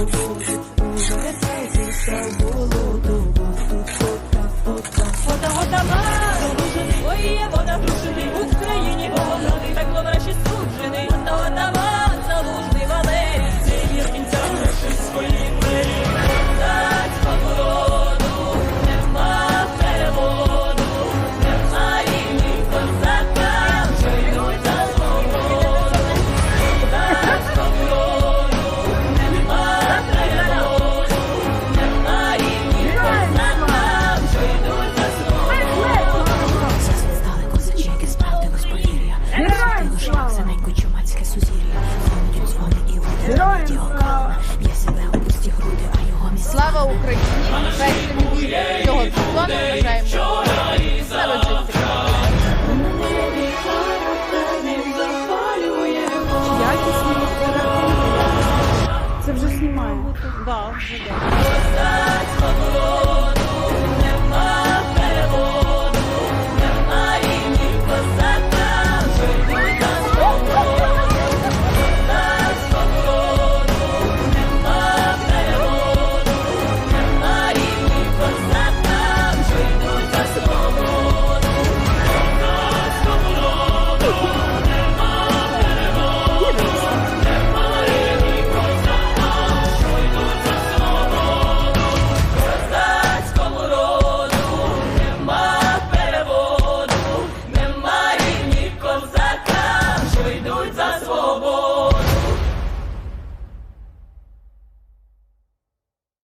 Ooh. сезону бажаємо народжитися. Це вже знімає. Вау, вже.